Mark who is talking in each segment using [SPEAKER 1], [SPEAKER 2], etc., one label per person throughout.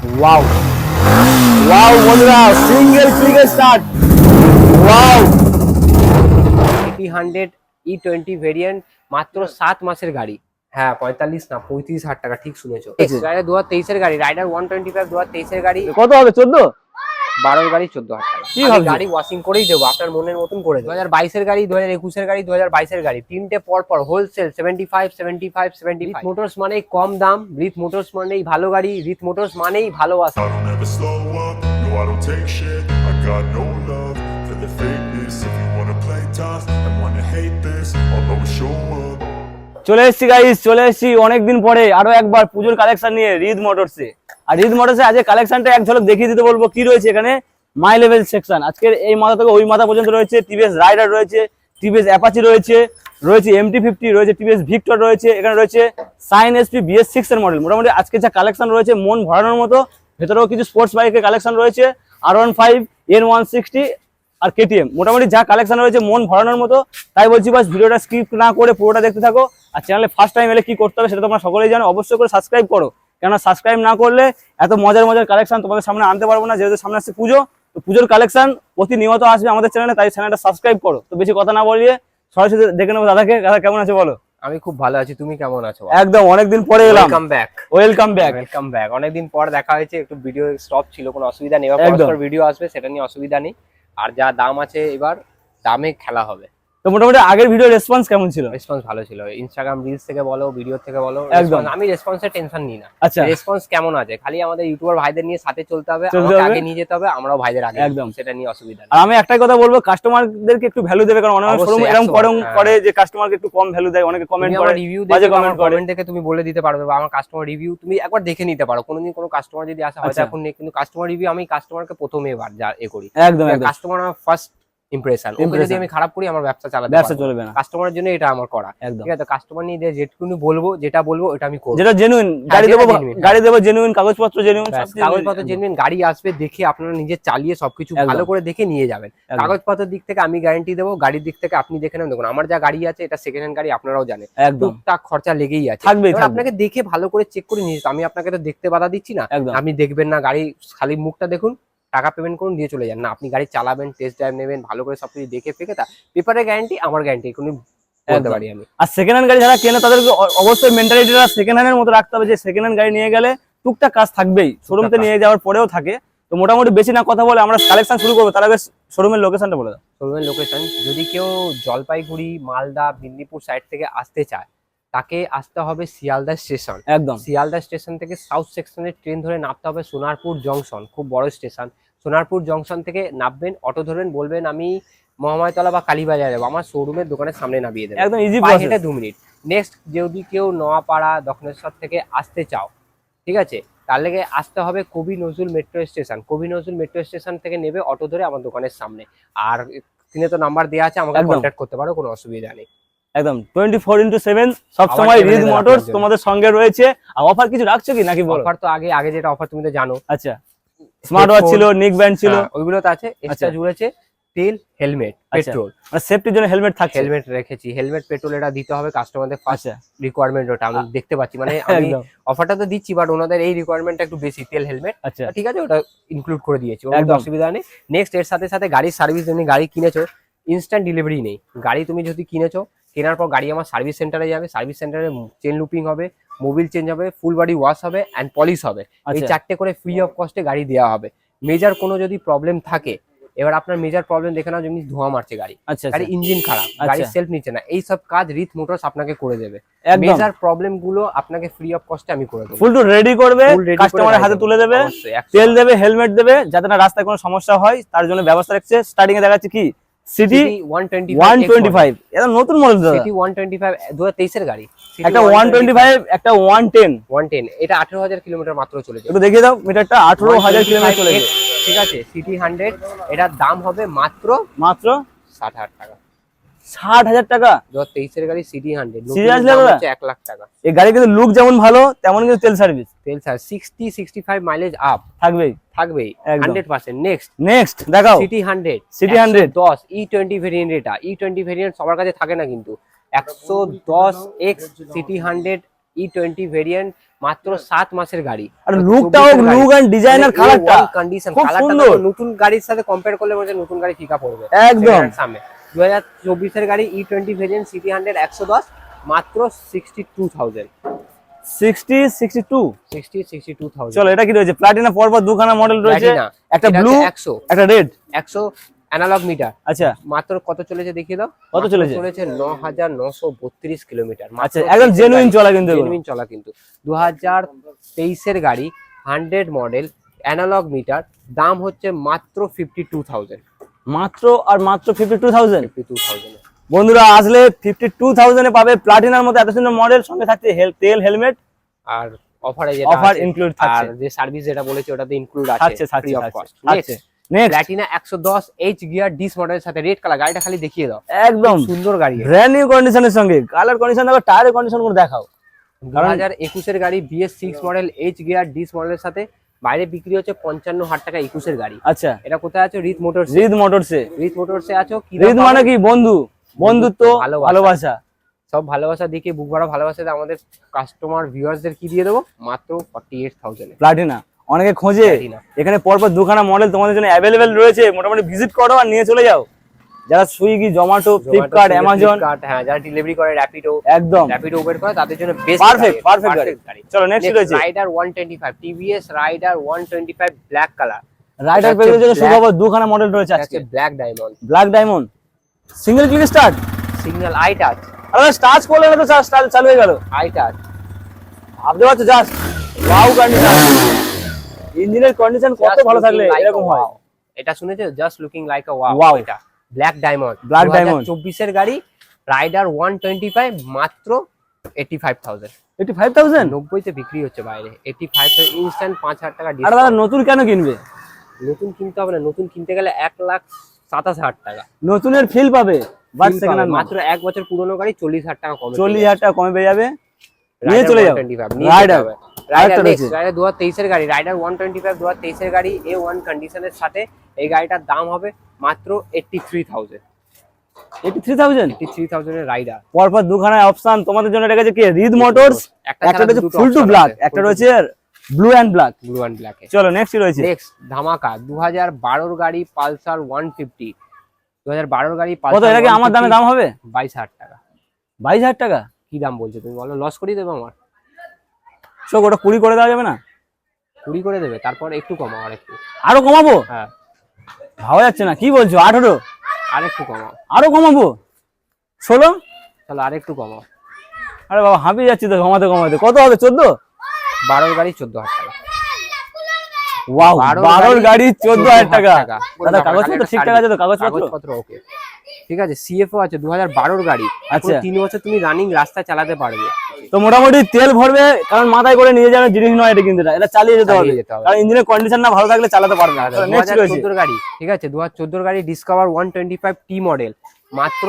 [SPEAKER 1] Wow wow বন্ধুরা single single start wow
[SPEAKER 2] এটি hundred E twenty variant মাত্র সাত মাসের গাড়ি। হ্যাঁ পঁয়তাল্লিশ না পঁয়ত্রিশ হাজার টাকা ঠিক শুনেছো। দু হাজার তেইশের গাড়ি রাইডার ওয়ান টোয়েন্টি ফাইভ দু হাজার তেইশের গাড়ি।
[SPEAKER 1] কত হবে? চোদ্দ?
[SPEAKER 2] বারোর গাড়ি চোদ্দ হাজার
[SPEAKER 1] কি
[SPEAKER 2] গাড়ি ওয়াশিং করেই দেবো আপনার মনের মতন করে দেবো। দু হাজার বাইশের গাড়ি দু হাজার একুশের গাড়ি দু হাজার বাইশের গাড়ি তিনটে পর পর wholesale seventy five seventy five seventy five motors মানেই কম দাম রিথ মোটরস মানেই ভালো গাড়ি রিথ মোটরস মানেই ভালোবাসা।
[SPEAKER 3] I don't ever slow up, no I don't take shit I got no love for the fakeness. If you wanna play tough and wanna hate this I'll always show up.
[SPEAKER 1] চলে এসেছি guys চলে এসেছি অনেকদিন পরে আরও একবার পুজোর collection নিয়ে রিদ মোটরসে আর রিদ মোটরসে আজকে কালেকশনটা এক ঝলক দেখিয়ে দিতে বলব। কি রয়েছে এখানে? মাই লেভেল সেকশন আজকের এই মাথা থেকে ওই মাথা পর্যন্ত রয়েছে। টিভিএস রাইডার রয়েছে টিভিএস অ্যাপাচি রয়েছে রয়েছে এমটি ফিফটি রয়েছে টিভিএস ভিক্টর রয়েছে, এখানে রয়েছে সাইন এসপি বিএস সিক্স এর মডেল মোটামুটি আজকে যা কালেকশন রয়েছে, মন ভরানোর মতো। ভেতরেও কিছু স্পোর্টস বাইকের কালেকশন রয়েছে R one five N one sixty আর কেটিএম মোটামুটি যা কালেকশন রয়েছে, মন ভরানোর মতো। তাই বলছি বাস, ভিডিওটা স্কিপ না করে পুরোটা দেখতে থাকো। আর চ্যানেলে ফার্স্ট টাইম এলে কি করতে হবে সেটা তোমরা সকলেই জানো। অবশ্যই করে সাবস্ক্রাইব করো। কেননা সাবস্ক্রাইব না করলে এত মজার মজার কালেকশন তোমাদের সামনে আনতে পারব না। যেহেতু সামনে আসছে পুজো তো পুজোর কালেকশন প্রতিনিয়ত আসবে আমাদের চ্যানেলে তাই চ্যানেলটা সাবস্ক্রাইব করো। তো বেশি কথা না বলিয়ে সরাসরি দেখে নেব দাদাকে। দাদা কেমন আছে বলো?
[SPEAKER 2] আমি খুব ভালো আছি। তুমি কেমন আছো?
[SPEAKER 1] একদম অনেকদিন পরে এলাম।
[SPEAKER 2] Welcome back
[SPEAKER 1] welcome back
[SPEAKER 2] welcome back অনেকদিন পর দেখা হয়েছে একটু ভিডিও স্টপ ছিল কোনো অসুবিধা নেই। এবার। ভিডিও আসবে সেটা নিয়ে অসুবিধা নেই। আর যা দাম আছে এবার দামে খেলা হবে।
[SPEAKER 1] তো মোটামুটি আগের ভিডিও রেসপন্স কেমন ছিল?
[SPEAKER 2] রেসপন্স ভালো ছিল। ইনস্টাগ্রাম রিলস থেকে বলো ভিডিও থেকে বলো
[SPEAKER 1] একদম।
[SPEAKER 2] আমি রেসপন্সের টেনশন নিই না।
[SPEAKER 1] আচ্ছা।
[SPEAKER 2] রেসপন্স কেমন আছে? খালি আমাদের ইউটিউবার ভাইদের নিয়ে সাথে চলতে হবে আমাকে আগে নিয়ে যেতে হবে আমরাও ভাইদের আগে
[SPEAKER 1] একদম।
[SPEAKER 2] সেটা নিয়ে অসুবিধা নেই।
[SPEAKER 1] আর আমি একটাই কথা বলব কাস্টমারদেরকে একটু ভ্যালু দেবে কারণ অনেক শোরুম এরকম
[SPEAKER 2] 100
[SPEAKER 1] করে
[SPEAKER 2] হ্যাঁ।
[SPEAKER 1] যে কাস্টমারকে একটু কম ভ্যালু দেয় অনেকে কমেন্ট করে
[SPEAKER 2] রিভিউ দেখে
[SPEAKER 1] comment করে।
[SPEAKER 2] কমেন্ট দেখে তুমি বলে দিতে পারবে বা আমার কাস্টমার রিভিউ তুমি একবার দেখে নিতে পারো। কোনোদিন কোনো কাস্টমার যদি আসে হয়তো
[SPEAKER 1] আচ্ছা।
[SPEAKER 2] এখন নেই কিন্তু কাস্টমার রিভিউ আমি কাস্টমারকে প্রথমে এবার যা এ করি।
[SPEAKER 1] একদম একদম।
[SPEAKER 2] কাস্টমার আমার ফার্স্ট ইমপ্রেশন ওকে যদি আমি খারাপ করি আমার ব্যবসা চালাতে
[SPEAKER 1] ব্যবসা চলবে না।
[SPEAKER 2] কাস্টমারের জন্য এটা আমার করা।
[SPEAKER 1] একদম।
[SPEAKER 2] ঠিক আছে? কাস্টমার নিয়ে যেটুকুনি বলব যেটা বলব ওটা আমি করব।
[SPEAKER 1] যেটা জেনুইন গাড়ি
[SPEAKER 2] যেটা
[SPEAKER 1] দেবো গাড়ি দেবো জেনুইন কাগজপত্র জেনুইন
[SPEAKER 2] কাগজপত্র জেনুইন গাড়ি আসবে দেখে আপনারা নিজে চালিয়ে সবকিছু ভালো করে দেখে নিয়ে যাবেন। কাগজপত্রের দিক থেকে আমি গ্যারান্টি দেবো গাড়ির দিক থেকে আপনি দেখে নেন। দেখুন আমার যা গাড়ি আছে এটা সেকেন্ড হ্যান্ড গাড়ি আপনারাও জানেন।
[SPEAKER 1] একদম।
[SPEAKER 2] খরচা লেগেই আছে।
[SPEAKER 1] থাকবে।
[SPEAKER 2] আপনাকে দেখে ভালো করে চেক করে নিয়ে আমি আপনাকে তো দেখতে বাধা দিচ্ছি না। আপনি দেখবেন না গাড়ি খালি মুখটা দেখুন। টাকা পেমেন্ট করুন দিয়ে চলে যান। না আপনি গাড়ি চালাবেন টেস্ট ড্রাইভ নেবেন ভালো করে সবকিছু দেখে ফেকে তা পেপারের গ্যারান্টি আমার গ্যারান্টি কোনো বলতে পারি আমি।
[SPEAKER 1] আর সেকেন্ড হ্যান্ড গাড়ি যারা কেনে তাদেরকে অবশ্যই মেন্টালিটিটা সেকেন্ড হ্যান্ডের মতো রাখতে হবে যে সেকেন্ড হ্যান্ড গাড়ি নিয়ে গেলে টুকটাক কাজ থাকবেই। শোরুমতে। নিয়ে যাওয়ার পরেও থাকে। তো মোটামুটি বেশি না কথা বলে আমরা কালেকশন শুরু করব তার আগে শোরুমের লোকেশনটা বলে দাও।
[SPEAKER 2] শোরুমের লোকেশন যদি কেউ জলপাইগুড়ি মালদা মেদিনীপুর সাইড থেকে আসতে চায় তাকে আসতে হবে শিয়ালদা স্টেশন।
[SPEAKER 1] একদম।
[SPEAKER 2] শিয়ালদা স্টেশন থেকে সাউথ সেকশনের ট্রেন ধরে নামতে হবে সোনারপুর জংশন খুব বড় স্টেশন সোনারপুর জংশন থেকে নামবেন অটো ধরবেন বলবেন আমি মহামায়তলা বা কালীবাজার যাব। আমার শোরুমের দোকানের সামনে নামিয়ে দেবেন।
[SPEAKER 1] একদম ইজি প্রসেস
[SPEAKER 2] দু মিনিট নেক্সট যদি কেউ নোয়াপাড়া দক্ষিণেশ্বর থেকে আসতে চাও ঠিক আছে? তার লেগে আসতে হবে কবি নজরুল মেট্রো স্টেশন কবি নজরুল মেট্রো স্টেশন থেকে নেবে অটো ধরে আমার দোকানের সামনে। আর স্ক্রিনে তো নাম্বার দেওয়া আছে আমাকে কন্ট্যাক্ট করতে পারো কোনো অসুবিধা নেই।
[SPEAKER 1] একদম টোয়েন্টি ফোর ইন্টু সেভেন সবসময় রিজ মোটরস তোমাদের সঙ্গে রয়েছে। আর অফার কিছু রাখছো কি নাকি বলো?
[SPEAKER 2] অফার তো আগে আগে যেটা অফার তুমি তো জানো।
[SPEAKER 1] আচ্ছা। স্মার্ট ওয়াচ ছিল নিক ব্যান্ড ছিল।
[SPEAKER 2] হ্যাঁ, ওইগুলো তো আছে। এক্সট্রা
[SPEAKER 1] আচ্ছা।
[SPEAKER 2] জুড়েছে তেল হেলমেট
[SPEAKER 1] আচ্ছা।
[SPEAKER 2] পেট্রোল
[SPEAKER 1] মানে সেফটির জন্য হেলমেট থাকছে।
[SPEAKER 2] হেলমেট রেখেছি। হেলমেট পেট্রোল এটা দিতে হবে কাস্টমারদের ফার্স্ট
[SPEAKER 1] আচ্ছা।
[SPEAKER 2] রিকোয়ারমেন্ট ওটা। আমি দেখতে পাচ্ছি। মানে আমি অফারটা তো দিচ্ছি বাট ওনাদের এই রিকোয়ারমেন্টটা একটু বেশি তেল হেলমেট
[SPEAKER 1] আচ্ছা।
[SPEAKER 2] ঠিক আছে ওটা ইনক্লুড করে দিয়েছি। মধ্যে অসুবিধা নেই। নেক্সট এর সাথে সাথে গাড়ির সার্ভিস তুমি গাড়ি কিনেছো ইনস্ট্যান্ট ডেলিভারি নেই। গাড়ি তুমি যদি কিনেছো কেনার পর গাড়ি আমার সার্ভিস সেন্টারে যাবে সার্ভিস সেন্টারে চেন লুপিং হবে মোবিল চেঞ্জ হবে ফুল বডি ওয়াশ হবে অ্যান্ড পলিশ হবে। এই
[SPEAKER 1] আচ্ছা।
[SPEAKER 2] চারটে করে ফ্রি অফ কস্টে গাড়ি দেওয়া হবে। মেজার কোনো যদি প্রবলেম থাকে এবার আপনার মেজার প্রবলেম দেখে নাও যেমনি ধোঁয়া মারছে গাড়ি।
[SPEAKER 1] আচ্ছা
[SPEAKER 2] গাড়ি
[SPEAKER 1] আচ্ছা
[SPEAKER 2] ইঞ্জিন খারাপ। গাড়ি সেলফ নিচ্ছে না। এই সব কাজ রিথ মোটরস আপনাকে করে দেবে। মেজার প্রবলেমগুলো আপনাকে ফ্রি অফ কস্টে আমি করে দেবো।
[SPEAKER 1] ফুল টু রেডি করবে কাস্টমারের হাতে তুলে দেবে তেল দেবে হেলমেট দেবে যাতে না রাস্তায় কোনো সমস্যা হয় তার জন্য ব্যবস্থা রাখছে। স্টার্টিং এ দেখাচ্ছে কি city
[SPEAKER 2] one twenty
[SPEAKER 1] one twenty five এটা নতুন মডেল দাদা।
[SPEAKER 2] সিটি ওয়ান টোয়েন্টি ফাইভ দু হাজার তেইশের গাড়ি।
[SPEAKER 1] একটা ওয়ান টোয়েন্টি ফাইভ একটা ওয়ান টেন
[SPEAKER 2] ওয়ান টেন এটা আঠেরো হাজার কিলোমিটার মাত্র চলে
[SPEAKER 1] একটু দেখিয়ে দাও মিটারটা আঠারো হাজার কিলোমিটার চলেছে
[SPEAKER 2] ঠিক আছে সিটি হান্ড্রেড এটার দাম হবে মাত্র
[SPEAKER 1] মাত্র?
[SPEAKER 2] ষাট হাজার টাকা।
[SPEAKER 1] ষাট হাজার টাকা।
[SPEAKER 2] দু হাজার তেইশের গাড়ি সিটি হান্ড্রেড? এক লাখ টাকা।
[SPEAKER 1] এই গাড়ি কিন্তু লুক যেমন ভালো তেমন কিন্তু তেল সার্ভিস
[SPEAKER 2] তেল sir sixty sixty five mileage up
[SPEAKER 1] থাকবেই
[SPEAKER 2] থাকবেই হান্ড্রেড পার্সেন্ট নেক্সট
[SPEAKER 1] নেক্সট দেখাও।
[SPEAKER 2] সিটি হান্ড্রেড
[SPEAKER 1] City 100
[SPEAKER 2] দশ ই টোয়েন্টি ভেরিয়েন্ট এটা। ই টোয়েন্টি ভেরিয়েন্ট সবার কাছে থাকে না কিন্তু। একশো দশ X city hundred E twenty variant মাত্র সাত মাসের গাড়ি।
[SPEAKER 1] আর লুকটাও লুক এন্ড ডিজাইনার কালারটা
[SPEAKER 2] কন্ডিশন কালারটা নতুন গাড়ির সাথে কম্পেয়ার করলে মনে নতুন গাড়ি ফিকা পড়বে
[SPEAKER 1] একদম।
[SPEAKER 2] সামনে। দু হাজার চব্বিশের গাড়ি E twenty variant city hundred একশো দশ মাত্র sixty two thousand
[SPEAKER 1] sixty sixty two
[SPEAKER 2] sixty sixty two thousand
[SPEAKER 1] চলো এটা কি রয়েছে? প্লাটিনা পরপর দুখানা মডেল রয়েছে। একটা ব্লু
[SPEAKER 2] একশো।
[SPEAKER 1] একটা রেড
[SPEAKER 2] একশো অ্যানালগ মিটার
[SPEAKER 1] আচ্ছা।
[SPEAKER 2] মাত্র কত চলেছে দেখিয়ে দাও?
[SPEAKER 1] কত চলেছে?
[SPEAKER 2] চলেছে ন হাজার নশো বত্রিশ কিলোমিটার।
[SPEAKER 1] আচ্ছা একদম জেনুইন চলা কিন্তু
[SPEAKER 2] জেনুইন চলা কিন্তু। দু হাজার তেইশের গাড়ি হান্ড্রেড মডেল অ্যানালগ মিটার দাম হচ্ছে মাত্র ফিফটি টু থাউজেন্ড
[SPEAKER 1] মাত্র আর মাত্র ফিফটি টু থাউজেন্ড বন্ধুরা আসলে ফিফটি টু থাউজেন্ডে পাবে প্লাটিনার মধ্যে এত সুন্দর মডেল সঙ্গে থাকছে তেল হেলমেট
[SPEAKER 2] আর অফারে যেটা
[SPEAKER 1] Offer
[SPEAKER 2] আছে,
[SPEAKER 1] include
[SPEAKER 2] আর যে সার্ভিস যেটা বলেছে ওটাতে ইনক্লুড আছে
[SPEAKER 1] থাকছে নেক্সট
[SPEAKER 2] দশ এইচ গিয়ার ডিস মডেলের সাথে রেড কালার গাড়িটা খালি দেখিয়ে দাও।
[SPEAKER 1] একদম।
[SPEAKER 2] সুন্দর গাড়ি
[SPEAKER 1] ব্র্যান্ড নিউ কন্ডিশনের সঙ্গে। কালার কন্ডিশন দেখো টায়ারের কন্ডিশন দেখাও।
[SPEAKER 2] দু হাজার একুশের গাড়ি BS six model H gear disc মডেলের সাথে বাইরে বিক্রি হচ্ছে পঞ্চান্ন হাজার টাকা একুশের গাড়ি।
[SPEAKER 1] আচ্ছা।
[SPEAKER 2] এটা কোথায় আছো? রিত মোটরস।
[SPEAKER 1] রিদ মোটরসে।
[SPEAKER 2] রিত মোটরসে আছো? কি
[SPEAKER 1] রিদ মানে কি? বন্ধু। বন্ধুত্ব
[SPEAKER 2] ভালোবাসা।
[SPEAKER 1] ভালোবাসা।
[SPEAKER 2] সব ভালোবাসা দিকে বুক ভরা ভালোবাসাতে আমাদের কাস্টমার ভিউয়ার্সদের কি দিয়ে দেবো? মাত্র ফর্টি এইট থাউজেন্ড
[SPEAKER 1] প্লাটিনা অনেকে খোঁজে। এখানে পরপর দুখানা মডেল তোমাদের জন্য অ্যাভেলেবেল রয়েছে। মোটামুটি ভিজিট করো আর নিয়ে চলে যাও। যারা সুইগি জোম্যাটো ফ্লিপকার্ট অ্যামাজন
[SPEAKER 2] হ্যাঁ যারা ডেলিভারি করে র্যাপিডো
[SPEAKER 1] একদম।
[SPEAKER 2] র্যাপিডো উবের করে তাদের জন্য বেস্ট
[SPEAKER 1] পারফেক্ট পারফেক্ট গাড়ি। চলো নেক্সট রয়েছে।
[SPEAKER 2] Raider one twenty five TVS Raider one twenty five black colour
[SPEAKER 1] Raider জন্য
[SPEAKER 2] black-
[SPEAKER 1] সুখবর দুখানা মডেল রয়েছে আজকে।
[SPEAKER 2] Black diamond
[SPEAKER 1] black diamond single click start
[SPEAKER 2] signal I touch
[SPEAKER 1] আরে স্টার্ট করলে না তো স্টার্ট চালু হয়ে গেল।
[SPEAKER 2] আই টাচ
[SPEAKER 1] ভাবতে পারছ জাস্ট ওয়াও কন্ডিশন ইঞ্জিনের কন্ডিশন কত ভালো থাকলে এরকম হয়।
[SPEAKER 2] এটা শুনেছো? Just looking like a wow এটা। Black diamond
[SPEAKER 1] Black diamond.
[SPEAKER 2] চব্বিশের গাড়ি রাইডার ওয়ান টোয়েন্টি ফাইভ মাত্র eighty five thousand
[SPEAKER 1] eighty five thousand
[SPEAKER 2] নব্বইতে বিক্রি হচ্ছে বাইরে। এইটি ফাইভ ইনস্ট্যান্ট পাঁচ হাজার টাকা
[SPEAKER 1] আর দাদা নতুন কেন কিনবে?
[SPEAKER 2] নতুন কিনতে হবে না নতুন কিনতে গেলে এক লাখ সাতাশ হাজার টাকা।
[SPEAKER 1] নতুনের ফিল পাবে।
[SPEAKER 2] মাত্র এক বছর পুরনো গাড়ি চল্লিশ হাজার টাকা কমে
[SPEAKER 1] চল্লিশ হাজার টাকা কমে পেয়ে যাবে। নিয়ে চলে যাও।
[SPEAKER 2] রাইডার
[SPEAKER 1] রাইডার
[SPEAKER 2] দু হাজার গাড়ি রাইডার ওয়ান টোয়েন্টি ফাইভ দু হাজার গাড়ি এ ওয়ান কন্ডিশনের সাথে এই গাড়িটার দাম হবে মাত্র eighty three thousand
[SPEAKER 1] eighty three thousand
[SPEAKER 2] three থাউজেন্ডের Raider
[SPEAKER 1] পরপর দুখানা অপশন তোমাদের জন্য রেখেছে কি? রিদ মোটরস
[SPEAKER 2] একটা
[SPEAKER 1] একটা রয়েছে ফুল টু ব্ল্যাক একটা রয়েছে blue and black
[SPEAKER 2] blue and ব্ল্যাকে
[SPEAKER 1] চলো নেক্সট রয়েছে?
[SPEAKER 2] নেক্সট ধামাকা দু হাজার বারোর গাড়ি পালসার ওয়ান ফিফটি দু হাজার বারোর গাড়ি
[SPEAKER 1] কত? আমার দামে দাম হবে?
[SPEAKER 2] বাইশ হাজার টাকা।
[SPEAKER 1] বাইশ হাজার টাকা?
[SPEAKER 2] কি দাম বলছো তুমি? বলো লস করিয়ে দেবে আমার।
[SPEAKER 1] চোখ ওটা কুড়ি করে দেওয়া যাবে না?
[SPEAKER 2] কুড়ি করে দেবে তারপর একটু কমাও আর একটু
[SPEAKER 1] আরও কমাবো?
[SPEAKER 2] হ্যাঁ।
[SPEAKER 1] ভাবা যাচ্ছে না কি বলছো? আঠারো?
[SPEAKER 2] আর একটু কমাও।
[SPEAKER 1] আরও কমাবো? ষোলো?
[SPEAKER 2] তাহলে আর একটু কমাও।
[SPEAKER 1] আরে বাবা হাঁপিয়ে যাচ্ছি তো কমাতে কমাতে। কত হবে চোদ্দ?
[SPEAKER 2] বারোর গাড়ি চোদ্দ হাজার।
[SPEAKER 1] ওয়াও
[SPEAKER 2] বারোর
[SPEAKER 1] বারোর
[SPEAKER 2] গাড়ি
[SPEAKER 1] গাড়ি চোদ্দ হাজার টাকা।
[SPEAKER 2] কোনো
[SPEAKER 1] দাদা কাগজপত্র ঠিকঠাক আছে তো? কাগজপত্র?
[SPEAKER 2] ওকে ঠিক আছে সিএফও আছে দু হাজার বারোর গাড়ি।
[SPEAKER 1] আচ্ছা।
[SPEAKER 2] তিন বছর তুমি রানিং রাস্তা চালাতে পারবে।
[SPEAKER 1] তো মোটামুটি তেল ভরবে কারণ মাথায় করে নিয়ে যাবে জিনিস নয় এটা কিন্তু এটা। চালিয়ে যেতে হবে। কারণ ইঞ্জিনের কন্ডিশন না ভালো থাকলে চালাতে পারবে না। নেক্সট রয়েছে
[SPEAKER 2] গাড়ি ঠিক আছে দু হাজার চোদ্দোর গাড়ি Discover one twenty five T model মাত্র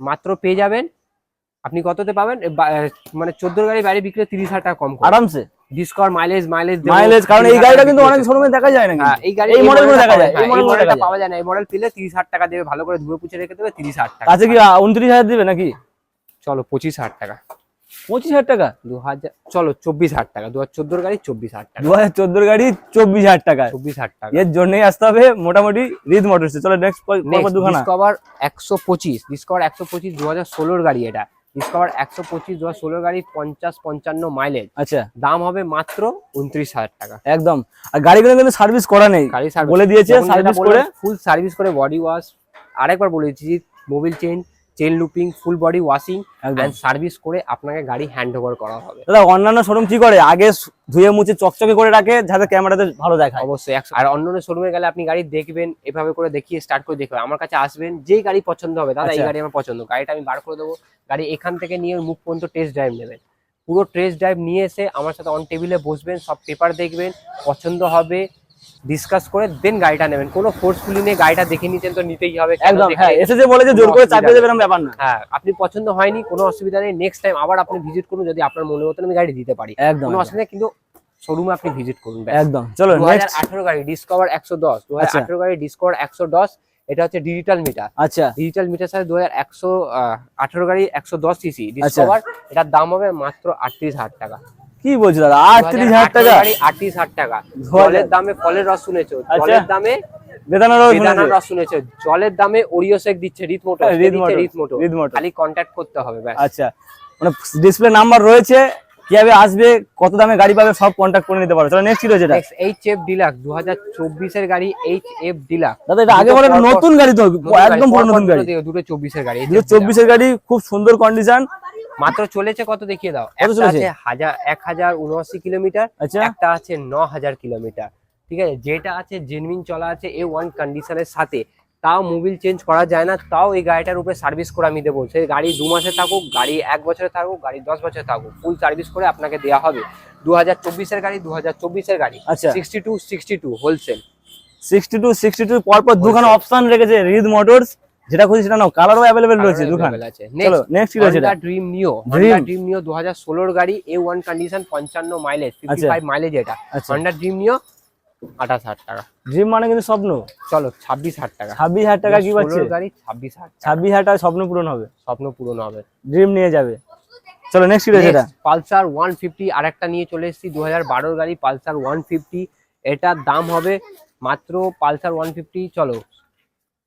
[SPEAKER 2] মাত্র পেয়ে যাবেন। আপনি কততে পাবেন? মানে চোদ্দোর গাড়ি বাইরে বিক্রি তিরিশ হাজার টাকা কম
[SPEAKER 1] আরামসে।
[SPEAKER 2] ডিসকভার মাইলেজ মাইলেজ
[SPEAKER 1] মাইলেজ কারণ এই গাড়িটা কিন্তু অনেক শোরুমে দেখা যায় না
[SPEAKER 2] হ্যাঁ, এই গাড়ি
[SPEAKER 1] এই মডেলগুলো দেখা যায় এই যায়।
[SPEAKER 2] পাওয়া যায় না এই মডেল পেলে তিরিশ হাজার টাকা দেবে ভালো করে ধুয়ে পুছে রেখে দেবে তিরিশ হাজার টাকা।
[SPEAKER 1] কি উনত্রিশ হাজার দিবে নাকি?
[SPEAKER 2] চলো পঁচিশ হাজার টাকা।
[SPEAKER 1] পঁচিশ হাজার টাকা?
[SPEAKER 2] দু হাজার চলো চব্বিশ হাজার টাকা দু হাজার চোদ্দোর গাড়ি চব্বিশ হাজার টাকা।
[SPEAKER 1] দু হাজার চোদ্দোর গাড়ি চব্বিশ হাজার টাকা।
[SPEAKER 2] চব্বিশ হাজার টাকা।
[SPEAKER 1] এর জন্যই আসতে হবে মোটামুটি রিদ মোটরসে চলো নেক্সট
[SPEAKER 2] ডিসকভার একশো পঁচিশ ডিসকভার একশো পঁচিশ দু হাজার ষোলোর গাড়ি এটা। ডিসকভার একশো পঁচিশ দু ষোলোর গাড়ি পঞ্চাশ পঞ্চান্ন মাইলেজ
[SPEAKER 1] আচ্ছা।
[SPEAKER 2] দাম হবে মাত্র উনত্রিশ হাজার টাকা।
[SPEAKER 1] একদম। আর গাড়িগুলো কিন্তু সার্ভিস করা নেই।
[SPEAKER 2] গাড়ি
[SPEAKER 1] বলে দিয়েছে সার্ভিস করে।
[SPEAKER 2] ফুল সার্ভিস করে বডি ওয়াশ আরেকবার বলেছি mobil chain chain looping full body washing and service করে আপনাকে গাড়ি হ্যান্ড ওভার করা হবে।
[SPEAKER 1] দাদা অন্যান্য শোরুম কি করে? আগে ধুয়ে মুছে চকচকে করে রাখে যাতে ক্যামেরাতে ভালো দেখায়।
[SPEAKER 2] অবশ্যই আর অন্য শোরুমে গেলে আপনি গাড়ি দেখবেন এভাবে করে দেখিয়ে স্টার্ট করে দেখবেন। আমার কাছে আসবেন যেই গাড়ি পছন্দ হবে। দাদা এই
[SPEAKER 1] আচ্ছা।
[SPEAKER 2] গাড়ি আমার পছন্দ। গাড়িটা আমি বার করে দেবো। গাড়ি এখান থেকে নিয়ে মুখ পর্যন্ত টেস্ট ড্রাইভ নেবেন। পুরো টেস্ট ড্রাইভ নিয়ে এসে আমার সাথে অন টেবিলে বসবেন সব পেপার দেখবেন পছন্দ হবে ডিসকাস করে দেন গাড়িটা নেবেন। কোনো ফোর্সফুলি নিয়ে গাড়িটা দেখে নিতেন তো নিতেই হবে
[SPEAKER 1] একদম হ্যাঁ এসে যে বলে যে জোর করে চাপিয়ে
[SPEAKER 2] নেই।
[SPEAKER 1] দেবে এরকম ব্যাপার না।
[SPEAKER 2] হ্যাঁ আপনি পছন্দ হয়নি কোনো অসুবিধা নেই নেক্সট টাইম আবার আপনি ভিজিট করুন যদি আপনার মনে মতন আমি গাড়ি দিতে পারি।
[SPEAKER 1] একদম
[SPEAKER 2] কোনো অসুবিধা কিন্তু শোরুমে আপনি ভিজিট করুন
[SPEAKER 1] একদম চলো
[SPEAKER 2] দু হাজার
[SPEAKER 1] নেক্সট
[SPEAKER 2] আঠেরো গাড়ি ডিসকভার একশো দশ দু হাজার
[SPEAKER 1] আচ্ছা।
[SPEAKER 2] আঠেরো গাড়ি ডিসকভার একশো দশ এটা হচ্ছে ডিজিটাল মিটার
[SPEAKER 1] আচ্ছা।
[SPEAKER 2] ডিজিটাল মিটার সাথে দু হাজার একশো আঠারো গাড়ি একশো দশ সিসি ডিসকভার এটার দাম হবে মাত্র আটত্রিশ হাজার টাকা।
[SPEAKER 1] কি বলছো দাদা? আটত্রিশ হাজার টাকা?
[SPEAKER 2] আটত্রিশ হাজার টাকা। জলের দামে ফলের রস শুনেছো?
[SPEAKER 1] আচ্ছা।
[SPEAKER 2] জলের দামে জলের দামে ওরিও শেক দিচ্ছে
[SPEAKER 1] হ্যাঁ।
[SPEAKER 2] খালি কন্ট্যাক্ট করতে হবে
[SPEAKER 1] আচ্ছা। মানে ডিসপ্লে নাম্বার রয়েছে। কীভাবে আসবে কত দামে গাড়ি পাবে সব কন্ট্যাক্ট করে নিতে পারো। চলো নেক্সট কি রয়েছে এটা?
[SPEAKER 2] এইচ এফ ডিলাক্স গাড়ি এইচ এফ ডিলাক্স
[SPEAKER 1] দাদা এটা আগে বলে নতুন গাড়ি তো একদম পুরো নতুন গাড়ি।
[SPEAKER 2] দুটো চব্বিশের গাড়ি
[SPEAKER 1] দুটো চব্বিশের গাড়ি খুব সুন্দর কন্ডিশন
[SPEAKER 2] মাত্র চলেছে কত দেখিয়ে দাও? একটা আছে হাজার এক হাজার উনআশি কিলোমিটার
[SPEAKER 1] আচ্ছা।
[SPEAKER 2] একটা আছে ন হাজার কিলোমিটার। ঠিক আছে? যেটা আছে জেনুইন চলা আছে এ ওয়ান কন্ডিশনের সাথে। তাও মোবিল চেঞ্জ করা যায় না তাও এই গাড়িটার উপরে সার্ভিস করে আমি দেবো। সেই গাড়ি দু মাসে থাকুক গাড়ি এক বছরে থাকুক গাড়ি দশ বছরে থাকুক ফুল সার্ভিস করে আপনাকে দেওয়া হবে। দু হাজার চব্বিশের গাড়ি দু হাজার চব্বিশের গাড়ি।
[SPEAKER 1] আচ্ছা।
[SPEAKER 2] Sixty two sixty two wholesale
[SPEAKER 1] sixty two sixty two পরপর দুখানে অপশন রেখেছে রিদ মোটরস যেটা খুঁজছি সেটা নাও কালারও অ্যাভেলেবেল রয়েছে দুখান।
[SPEAKER 2] আছে।
[SPEAKER 1] চলো নেক্সট কি রয়েছে এটা?
[SPEAKER 2] ড্রিম নিও
[SPEAKER 1] Dream।
[SPEAKER 2] ড্রিম নিও দু হাজার ষোলোর গাড়ি এ ওয়ান কন্ডিশন পঞ্চান্ন মাইলেজ ফিফটি
[SPEAKER 1] আচ্ছা।
[SPEAKER 2] ফাইভ মাইলেজ এটা। হন্ডা ড্রিম নিও আঠাশ হাজার টাকা।
[SPEAKER 1] ড্রিম মানে কিন্তু স্বপ্ন।
[SPEAKER 2] চলো ছাব্বিশ হাজার টাকা।
[SPEAKER 1] ছাব্বিশ হাজার টাকা কি পাচ্ছে?
[SPEAKER 2] 16 গাড়ি ছাব্বিশ হাজার টাকা।
[SPEAKER 1] ছাব্বিশ হাজার টাকা স্বপ্ন পূরণ হবে।
[SPEAKER 2] স্বপ্ন পূরণ হবে।
[SPEAKER 1] ড্রিম নিয়ে যাবে। চলো নেক্সট কি রয়েছে এটা?
[SPEAKER 2] পালসার ওয়ান ফিফটি আরেকটা নিয়ে চলে এসেছি দু হাজার বারোর গাড়ি পালসার ওয়ান ফিফটি এটার দাম হবে মাত্র পালসার ওয়ান ফিফটি চলো।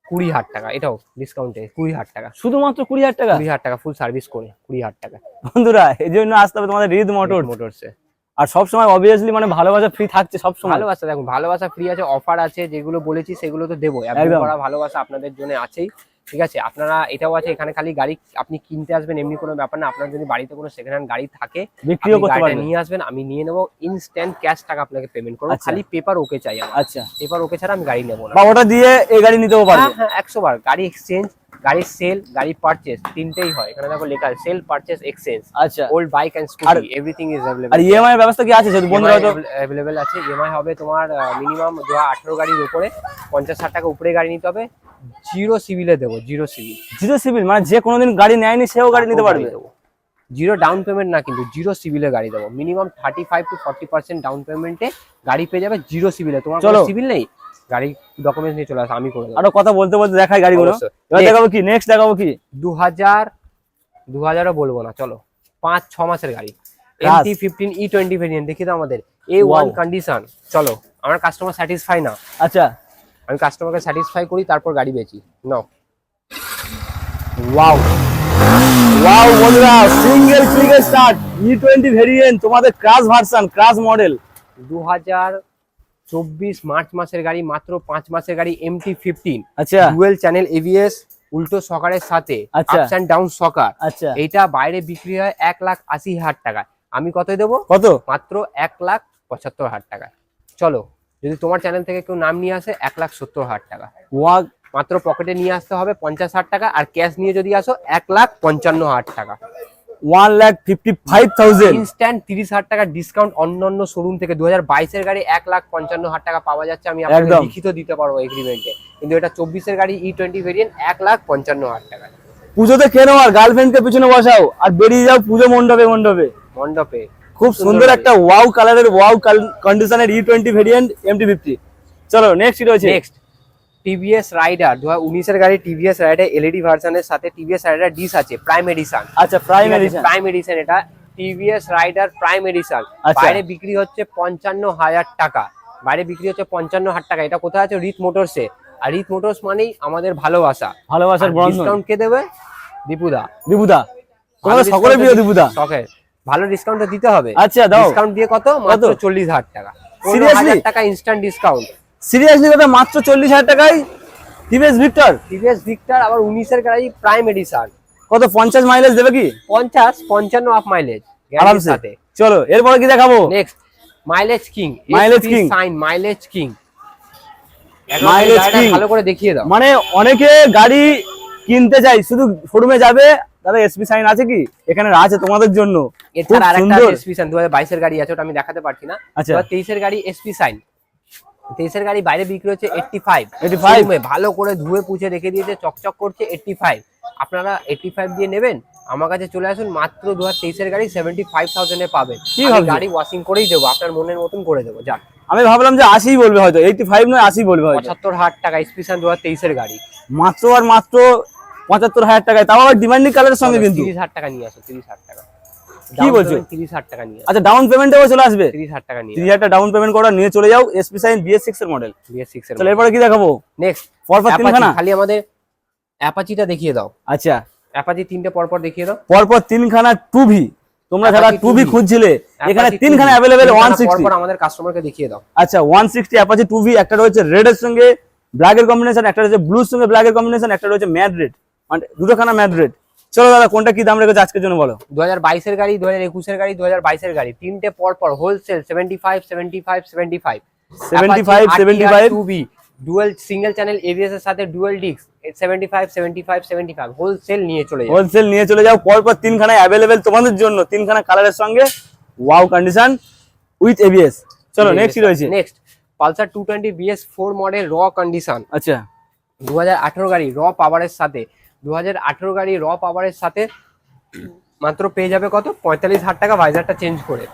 [SPEAKER 2] কুড়ি হাজার টাকা এটাও ডিসকাউন্টে কুড়ি হাজার টাকা।
[SPEAKER 1] শুধুমাত্র কুড়ি হাজার টাকা?
[SPEAKER 2] কুড়ি হাজার টাকা ফুল সার্ভিস করে কুড়ি হাজার টাকা।
[SPEAKER 1] বন্ধুরা এই জন্য আসতে হবে তোমাদের রিদ মোটর
[SPEAKER 2] মোটরসে
[SPEAKER 1] আর সবসময় অবভিয়াসলি মানে ভালোবাসা ফ্রি থাকছে সবসময়।
[SPEAKER 2] ভালোবাসা দেখুন ভালোবাসা ফ্রি আছে অফার আছে যেগুলো বলেছি সেগুলো তো দেবো। ভালোবাসা আপনাদের জন্য আছেই। ঠিক আছে? আপনারা এটাও আছে এখানে খালি গাড়ি আপনি কিনতে আসবেন এমনি কোনো ব্যাপার না। আপনার যদি বাড়িতে কোনো সেকেন্ড হ্যান্ড গাড়ি থাকে
[SPEAKER 1] বিক্রিও করতে পারবেন।
[SPEAKER 2] নিয়ে আসবেন আমি নিয়ে নেব ইনস্ট্যান্ট ক্যাশ টাকা আপনাকে পেমেন্ট করব।
[SPEAKER 1] আচ্ছা।
[SPEAKER 2] খালি পেপার ওকে চাই আমার।
[SPEAKER 1] আচ্ছা।
[SPEAKER 2] পেপার ওকে ছাড়া আমি গাড়ি নেব না।
[SPEAKER 1] বা ওটা দিয়ে এই গাড়ি নিতেও পারব।
[SPEAKER 2] হ্যাঁ হ্যাঁ একশো বার। গাড়ি এক্সচেঞ্জ গাড়ি সেল গাড়ি পারচেস তিনটেই হয়। এখানে দেখো লেখা আছে সেল পারচেস এক্সচেঞ্জ
[SPEAKER 1] আচ্ছা।
[SPEAKER 2] Old bike and scooty everything is
[SPEAKER 1] available
[SPEAKER 2] R
[SPEAKER 1] EMI এর ব্যবস্থা কি আছে? যদি বন্ধুরা হয়তো
[SPEAKER 2] অ্যাভেলেবেল আছে। ইএমআই হবে তোমার মিনিমাম দু হাজার আঠেরো গাড়ির উপরে পঞ্চাশ ষাট টাকা উপরে গাড়ি নিতে হবে। জিরো সিভিলে দেবো জিরো সিভিল
[SPEAKER 1] জিরো সিভিল মানে যে কোনোদিন গাড়ি নেয়নি সেও গাড়ি নিতে পারবে।
[SPEAKER 2] জিরো ডাউন পেমেন্ট না কিন্তু জিরো সিভিলে গাড়ি দেবো। Minimum thirty five to forty percent down পেমেন্টে গাড়ি পেয়ে যাবে জিরো সিভিলে তোমার। সিভিল নেই? গাড়ি ডকুমেন্টস নিয়ে চলে আসো আমি করে
[SPEAKER 1] আরও কথা বলতে বলতে দেখাই গাড়িগুলো। এবার দেখাবো কি? নেক্সট দেখাবো কি?
[SPEAKER 2] দু হাজার দু হাজারও বলব না চলো। পাঁচ ছ মাসের গাড়ি। MT fifteen E twenty variant দেখি দাও আমাদের। এ ওয়ান কন্ডিশন চলো আমার কাস্টমার স্যাটিসফাই না।
[SPEAKER 1] আচ্ছা।
[SPEAKER 2] আমি কাস্টমারকে স্যাটিসফাই করি তারপর গাড়ি বেচি। নাও।
[SPEAKER 1] ওয়াও ওয়াও বন্ধুরা সিঙ্গেল ক্লিকে স্টার্ট ই টোয়েন্টি ভেরিয়েন্ট তোমাদের ক্রাশ ভার্সন ক্রাশ মডেল
[SPEAKER 2] দু হাজার চব্বিশ মার্চ মাসের গাড়ি মাত্র পাঁচ মাসের গাড়ি এমটি ফিফটিন
[SPEAKER 1] আচ্ছা।
[SPEAKER 2] ডুয়েল চ্যানেল এভিএস উল্টো সকারের সাথে।
[SPEAKER 1] আচ্ছা।
[SPEAKER 2] Ups and down shocker.
[SPEAKER 1] আচ্ছা।
[SPEAKER 2] এইটা বাইরে বিক্রি হয় এক লাখ আশি হাজার টাকা আমি কত দেবো?
[SPEAKER 1] কত?
[SPEAKER 2] মাত্র এক লাখ পঁচাত্তর হাজার টাকায়। চলো যদি তোমার চ্যানেল থেকে কেউ নাম নিয়ে আসে এক লাখ সত্তর হাজার টাকা।
[SPEAKER 1] ওয়া
[SPEAKER 2] মাত্র পকেটে নিয়ে আসতে হবে পঞ্চাশ হাজার টাকা আর ক্যাশ নিয়ে যদি আসো এক লাখ পঞ্চান্ন হাজার টাকা।
[SPEAKER 1] One lakh fifty five thousand.
[SPEAKER 2] Instant তিরিশ হাজার টাকা ডিসকাউন্ট অন্যান্য শোরুম থেকে। দু হাজার বাইশের গাড়ি এক লাখ পঞ্চান্ন হাজার টাকা পাওয়া যাচ্ছে। আমি
[SPEAKER 1] একদম।
[SPEAKER 2] লিখিত দিতে পারব এগ্রিমেন্টে কিন্তু এটা চব্বিশের গাড়ি ই টোয়েন্টি ভেরিয়েন্ট এক লাখ পঞ্চান্ন হাজার টাকা।
[SPEAKER 1] পুজোতে কেনো আর গার্লফ্রেন্ডকে পিছনে বসাও। আর বেরিয়ে যাও পুজো মণ্ডপে মণ্ডপে।
[SPEAKER 2] মণ্ডপে।
[SPEAKER 1] খুব
[SPEAKER 2] সুন্দর।
[SPEAKER 1] একটা ওয়াও কালারের ওয়াও কন্ডিশনের E twenty variant MT fifty চলো নেক্সট রয়েছে?
[SPEAKER 2] নেক্সট টিভিএস রাইডার দু হাজার উনিশের গাড়ি টিভিএস রাইডার এলইডি ভার্সনের সাথে টিভিএস রাইডার ডিস আছে প্রাইম এডিশন
[SPEAKER 1] আচ্ছা প্রাইম এডিশন
[SPEAKER 2] প্রাইম এডিশন এটা। TVS Raider prime edition. বাইরে বিক্রি হচ্ছে পঞ্চান্ন হাজার টাকা। বাইরে বিক্রি হচ্ছে পঞ্চান্ন হাজার টাকা। এটা কোথায় আছে? রিত মোটরসে আর রিত মোটরস মানেই আমাদের ভালোবাসা।
[SPEAKER 1] ভালোবাসার
[SPEAKER 2] ডিসকাউন্ট কে দেবে? দীপুদা।
[SPEAKER 1] বিভুদা তোমাদের সকলের প্রিয় দিবুদা
[SPEAKER 2] শখের। ভালো ডিসকাউন্ট দিতে হবে।
[SPEAKER 1] আচ্ছা দাও।
[SPEAKER 2] ডিসকাউন্ট দিয়ে কত? মাত্র চল্লিশ হাজার টাকা? হাজার টাকা ইনস্ট্যান্ট ডিসকাউন্ট
[SPEAKER 1] সিরিয়াসলি কথা মাত্র চল্লিশ হাজার টাকায় টিভিএস ভিক্টর।
[SPEAKER 2] টিভিএস ভিক্টর আবার উনিশের গাড়ি প্রাইম এডিশন।
[SPEAKER 1] কত পঞ্চাশ মাইলেজ দেবে কি?
[SPEAKER 2] পঞ্চাশ পঞ্চান্ন আপ মাইলেজ
[SPEAKER 1] আরামসে।
[SPEAKER 2] সাথে।
[SPEAKER 1] চলো এরপরে কি দেখাবো?
[SPEAKER 2] Next mileage king
[SPEAKER 1] Mileage king।
[SPEAKER 2] Shine mileage king
[SPEAKER 1] Mileage king।
[SPEAKER 2] ভালো করে দেখিয়ে দাও।
[SPEAKER 1] মানে অনেকে গাড়ি কিনতে চাই শুধু শোরুমে যাবে দাদা এসপি সাইন আছে কি? এখানে আছে তোমাদের জন্য।
[SPEAKER 2] এছাড়া আরেকটা এসপি সাইন দু হাজার বাইশের গাড়ি আছে ওটা আমি দেখাতে পারছি না।
[SPEAKER 1] আচ্ছা।
[SPEAKER 2] দু হাজার তেইশের গাড়ি এসপি সাইন তেইশের গাড়ি বাইরে বিক্রি হচ্ছে এইটটি ফাইভ
[SPEAKER 1] 85
[SPEAKER 2] ভালো করে ধুয়ে পুছে রেখে দিয়েছে চকচক করছে এইটটি ফাইভ আপনারা এইটটি ফাইভ দিয়ে নেবেন আমার কাছে চলে আসুন মাত্র দু হাজার তেইশের গাড়ি সেভেন্টি ফাইভ থাউজেন্ডে পাবেন? গাড়ি ওয়াশিং করেই দেবো আপনার মনের মতন করে দেবো যান
[SPEAKER 1] আমি ভাবলাম যে আশি বলবে হয়তো এইটি ফাইভ নয় আশি বলবে হয়তো।
[SPEAKER 2] পঁচাত্তর হাজার টাকা স্পেশাল দু হাজার তেইশের গাড়ি।
[SPEAKER 1] মাত্র আর মাত্র পঁচাত্তর হাজার টাকায় তাও আবার ডিমান্ডিং কালারের সঙ্গে কিন্তু।
[SPEAKER 2] তিরিশ হাজার টাকা নিয়ে আসো তিরিশ হাজার টাকা।
[SPEAKER 1] কি বলছো?
[SPEAKER 2] তিরিশ হাজার টাকা নিয়ে
[SPEAKER 1] আচ্ছা ডাউন পেমেন্টেও চলে আসবে?
[SPEAKER 2] তিরিশ হাজার টাকা নিয়ে
[SPEAKER 1] তিরিশ হাজার ডাউন পেমেন্ট করা নিয়ে চলে যাও এসপি সাইন বিএস সিক্স এর মডেল
[SPEAKER 2] বিএস সিক্স এর
[SPEAKER 1] তাহলে এরপরে কি দেখাবো?
[SPEAKER 2] নেক্সট
[SPEAKER 1] পরপর তিনখানা?
[SPEAKER 2] খালি আমাদের অ্যাপাচিটা দেখিয়ে দাও।
[SPEAKER 1] আচ্ছা।
[SPEAKER 2] অ্যাপাচি তিনটে পরপর দেখিয়ে দাও।
[SPEAKER 1] পরপর তিনখানা টু ভি তোমরা যারা
[SPEAKER 2] Apache
[SPEAKER 1] টু ভি খুঁজছিলে এখানে তিনখানা
[SPEAKER 2] 2V
[SPEAKER 1] অ্যাভেলেবেল ওয়ান
[SPEAKER 2] তিনখানা পরপর আমাদের কাস্টমারকে দেখিয়ে দাও।
[SPEAKER 1] আচ্ছা one sixty Apache two V একটা রয়েছে রেড এর সঙ্গে ব্ল্যাক এর কম্বিনেশন একটা রয়েছে ব্লুর সঙ্গে ব্ল্যাক এর কম্বিনেশন একটা রয়েছে ম্যাট রেড মানে দুটোখানা ম্যাড রেড চলো দাদা কোনটা কি দাম রেখেছে আজকের জন্য বলো।
[SPEAKER 2] দু হাজার বাইশের গাড়ি দু হাজার একুশের গাড়ি দু হাজার বাইশের গাড়ি তিনটে পরপর wholesale seventy five seventy five seventy five
[SPEAKER 1] 75, 75
[SPEAKER 2] two B dual single channel ABS এর সাথে dual disc seventy five seventy five seventy five wholesale নিয়ে চলে
[SPEAKER 1] হোলসেল নিয়ে চলে যাও পরপর তিনখানা অ্যাভেলেবেল তোমাদের জন্য তিনখানা কালারের সঙ্গে। ওয়াও কন্ডিশন উইথ এবিএস চলো নেক্সট রয়েছে?
[SPEAKER 2] Next Pulsar two twenty BS four model র কন্ডিশন
[SPEAKER 1] আচ্ছা।
[SPEAKER 2] দু হাজার আঠেরো গাড়ি র পাওয়ারের সাথে। দু হাজার আঠেরো গাড়ি র পাওয়ারের সাথে মাত্র পেয়ে যাবে কত? পঁয়তাল্লিশ হাজার টাকা ভাইজারটা চেঞ্জ করে।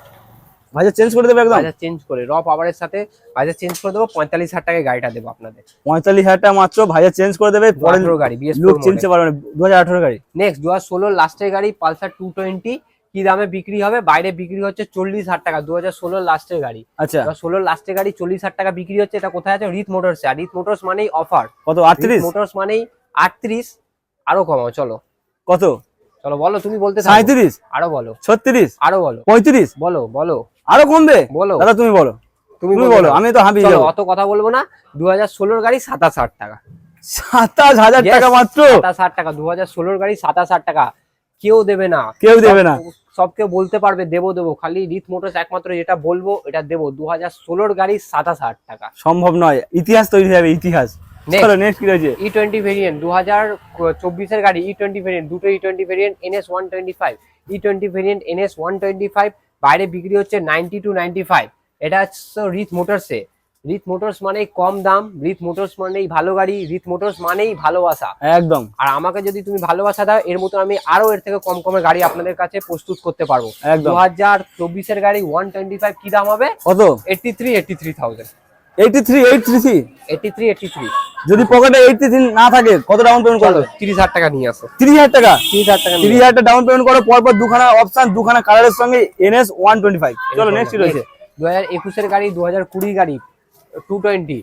[SPEAKER 1] ভাইজা চেঞ্জ করে দেবে একদম?
[SPEAKER 2] ভাইজার চেঞ্জ করে র পাওয়ারের সাথে ভাইজার চেঞ্জ করে দেবো পঁয়তাল্লিশ হাজার টাকায় গাড়িটা দেবো আপনাদের।
[SPEAKER 1] পঁয়তাল্লিশ হাজার টাকা মাত্র ভাইজা চেঞ্জ করে দেবে
[SPEAKER 2] আঠেরো গাড়ি
[SPEAKER 1] লোক চিনতে পারবে দু হাজার আঠারো গাড়ি।
[SPEAKER 2] নেক্সট দু হাজার ষোলোর লাস্টের গাড়ি পালসার টু টোয়েন্টি কি দামে বিক্রি হবে? বাইরে বিক্রি হচ্ছে চল্লিশ হাজার টাকা দু হাজার ষোলোর লাস্টের গাড়ি।
[SPEAKER 1] আচ্ছা।
[SPEAKER 2] ষোলোর লাস্টের গাড়ি চল্লিশ হাজার টাকা বিক্রি হচ্ছে এটা কোথায় আছে? রিত মোটরস আর রিত মোটরস মানেই অফার
[SPEAKER 1] কত আটত্রিশ?
[SPEAKER 2] মোটরস মানেই আটত্রিশ আরও কমাও চলো।
[SPEAKER 1] কত?
[SPEAKER 2] চলো বলো তুমি বলতে
[SPEAKER 1] সাঁত্রিশ
[SPEAKER 2] আরও বলো।
[SPEAKER 1] ছত্রিশ?
[SPEAKER 2] আরও বলো।
[SPEAKER 1] পঁয়ত্রিশ?
[SPEAKER 2] বলো বলো।
[SPEAKER 1] আরও কমবে?
[SPEAKER 2] বলো।
[SPEAKER 1] দাদা তুমি বলো।
[SPEAKER 2] তুমি
[SPEAKER 1] বলো আমি তো হাবি
[SPEAKER 2] অত কথা বলব না। দু হাজার ষোলোর গাড়ি সাতাশ হাজার টাকা।
[SPEAKER 1] সাতাশ হাজার টাকা মাত্র?
[SPEAKER 2] সাতাশ হাজার টাকা দু হাজার ষোলোর গাড়ি সাতাশ হাজার টাকা। কেউ দেবে না।
[SPEAKER 1] কেউ দেবে না।
[SPEAKER 2] সব- কেউ বলতে পারবে দেবো দেবো। খালি রিত মোটরস একমাত্র যেটা বলব এটা দেবো। দু হাজার ষোলোর গাড়ি সাতাশ হাজার টাকা।
[SPEAKER 1] সম্ভব নয়। ইতিহাস তৈরি হবে ইতিহাস. চলো নেক্সট কি রয়েছে?
[SPEAKER 2] ভেরিয়েন্ট গাড়ি ভেরিয়েন্ট দুটো ভেরিয়েন্ট ভেরিয়েন্ট বাইরে বিক্রি হচ্ছে নাইনটি টু নাইনটি ফাইভ এটা হচ্ছে রিথ মোটরসে রিথ মোটরস মানেই কম দাম রিথ মোটরস মানেই ভালো গাড়ি রিথ মোটরস মানেই ভালোবাসা
[SPEAKER 1] একদম।
[SPEAKER 2] আর আমাকে যদি তুমি ভালোবাসা দাও এর মতো আমি আরও এর থেকে কম কমের গাড়ি আপনাদের কাছে প্রস্তুত করতে পারব। দু হাজার চব্বিশের গাড়ি ওয়ান টোয়েন্টি ফাইভ কি দাম হবে?
[SPEAKER 1] কত?
[SPEAKER 2] Eighty three eighty three thousand 83 83 83 83
[SPEAKER 1] যদি পকেটে 83 না থাকে কত ডাউন পেমেন্ট করবে?
[SPEAKER 2] হাজার টাকা নিয়ে আসো।
[SPEAKER 1] 30000 টাকা?
[SPEAKER 2] 30000 টাকা
[SPEAKER 1] 30000 টাকা ডাউন পেমেন্ট করো পরপর দুখানা অপশন দুখানা কালারের সঙ্গে এনএস 125 চলো নেক্সট রয়েছে?
[SPEAKER 2] 2021 একুশের গাড়ি 2020 গাড়ি 220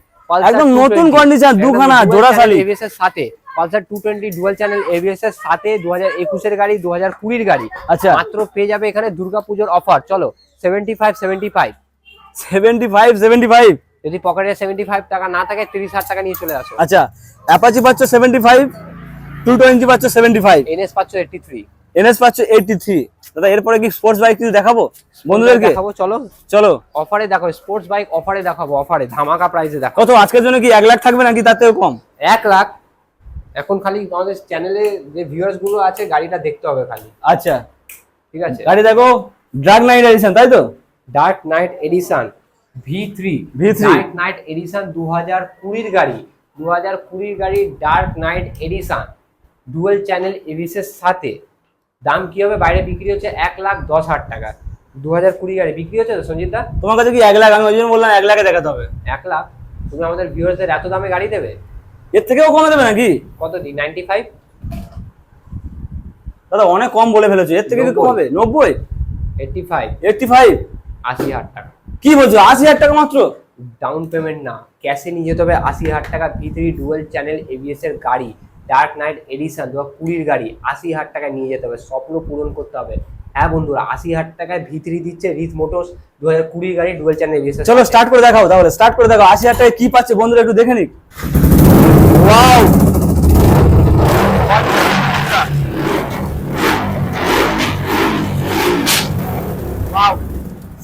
[SPEAKER 1] একদম নতুন কন্ডিশন দুখানা জোড়াশালি
[SPEAKER 2] এবিএস এর সাথে। পালসার 220 ডুয়াল চ্যানেল এবিএস এর সাথে 2021 একুশের গাড়ি 2020 কুড়ির গাড়ি।
[SPEAKER 1] আচ্ছা।
[SPEAKER 2] মাত্র পেয়ে যাবে এখানে দুর্গাপুজোর অফার চলো
[SPEAKER 1] 75 75 75 75
[SPEAKER 2] যদি পকেটে সেভেন্টি ফাইভ টাকা না থাকে তিরিশ হাজার টাকা নিয়ে চলে আসো।
[SPEAKER 1] আচ্ছা অ্যাপাচি পাচ্ছ সেভেন্টি ফাইভ টু টোয়েন্টি পাচ্ছ সেভেন্টি ফাইভ
[SPEAKER 2] এনএস পাচ্ছ এইটটি থ্রি
[SPEAKER 1] এনএস পাচ্ছ এইটটি থ্রি দাদা এরপরে কি স্পোর্টস বাইক কিছু দেখাবো? বন্ধুদেরকে?
[SPEAKER 2] দেখাবো চলো।
[SPEAKER 1] চলো।
[SPEAKER 2] অফারে দেখো স্পোর্টস বাইক অফারে দেখাবো অফারে ধামাকা প্রাইসে দেখো
[SPEAKER 1] কত আজকের জন্য কি এক লাখ থাকবে নাকি তার থেকে কম?
[SPEAKER 2] এক লাখ। এখন খালি আমাদের চ্যানেলে যে ভিউয়ার্সগুলো আছে গাড়িটা দেখতে হবে খালি।
[SPEAKER 1] আচ্ছা।
[SPEAKER 2] ঠিক আছে?
[SPEAKER 1] গাড়ি দেখো ড্রাগ নাইট এডিশন তাই তো?
[SPEAKER 2] Dark night edition V three
[SPEAKER 1] V3
[SPEAKER 2] dark night edition দু হাজার কুড়ির গাড়ি দু হাজার কুড়ির গাড়ি dark night edition dual channel এবিসের সাথে। দাম কি হবে? বাইরে বিক্রি হচ্ছে এক লাখ দশ হাজার টাকা। দু হাজার কুড়ি গাড়ি বিক্রি হচ্ছে তো সঞ্জিত দা?
[SPEAKER 1] তোমার কাছে কি এক লাখ? আমি ওই জন্য বললাম এক লাখে দেখাতে হবে।
[SPEAKER 2] এক লাখ? তুমি আমাদের ভিউয়ার্সদের এত দামে গাড়ি দেবে?
[SPEAKER 1] এর থেকেও কমে দেবে নাকি?
[SPEAKER 2] কত দিন নাইনটি ফাইভ?
[SPEAKER 1] দাদা অনেক কম বলে ফেলেছো। এর থেকে কি
[SPEAKER 2] নব্বই।
[SPEAKER 1] কমাবে নব্বই?
[SPEAKER 2] Eighty five.
[SPEAKER 1] Eighty five?
[SPEAKER 2] আশি হাজার টাকা।
[SPEAKER 1] কি বলছো? আশি হাজার টাকা মাত্র?
[SPEAKER 2] ডাউন পেমেন্ট না। ক্যাশে নিয়ে যেতে হবে আশি হাজার টাকা। V three dual channel ABS এর গাড়ি ডার্ক নাইট এডিশন দু কুড়ির গাড়ি আশি হাজার টাকায় নিয়ে যেতে হবে। স্বপ্ন পূরণ করতে হবে। হ্যাঁ বন্ধুরা আশি হাজার টাকায় ভি থ্রি দিচ্ছে রিথ মোটরস দু হাজার কুড়ির গাড়ি ডুয়েল চ্যানেল এবিএস
[SPEAKER 1] চলো স্টার্ট করে দেখাও তাহলে স্টার্ট করে দেখাও। আশি হাজার টাকায় কি পাচ্ছে বন্ধুরা একটু দেখে নিক। ওয়াও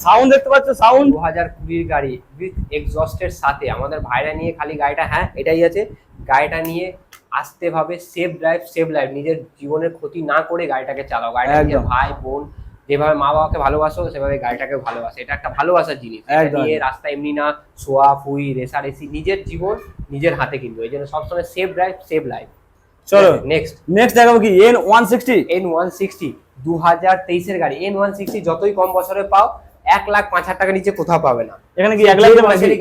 [SPEAKER 1] সাউন্ড দেখতে পাচ্ছ? সাউন্ড
[SPEAKER 2] দু হাজার কুড়ির গাড়ি উইথ এক্সস্টের সাথে। আমাদের ভাইরা নিয়ে খালি গাড়িটা হ্যাঁ এটাই আছে। গাড়িটা নিয়ে আসতে ভাবে সেফ ড্রাইভ সেফ লাইফ নিজের জীবনের ক্ষতি না করে গাড়িটাকে চালাও। গাড়িটা নিজের ভাই বোন যেভাবে মা বাবাকে ভালোবাসো সেভাবে গাড়িটাকে ভালোবাসো। এটা একটা ভালোবাসার জিনিস। নিয়ে রাস্তা এমনি না শোয়া ফুই রেসা রেসি নিজের জীবন নিজের হাতে কিন্তু। এই জন্য সবসময় সেফ ড্রাইভ সেফ লাইফ
[SPEAKER 1] চলো
[SPEAKER 2] নেক্সট
[SPEAKER 1] নেক্সট দেখাবো কি? N one sixty
[SPEAKER 2] N one sixty দু হাজার তেইশের গাড়ি। এন ওয়ান সিক্সটি যতই কম বছরে পাও এক লাখ পাঁচ হাজার টাকা নিচে কোথাও পাবে না।
[SPEAKER 1] এখানে কি এক লাখ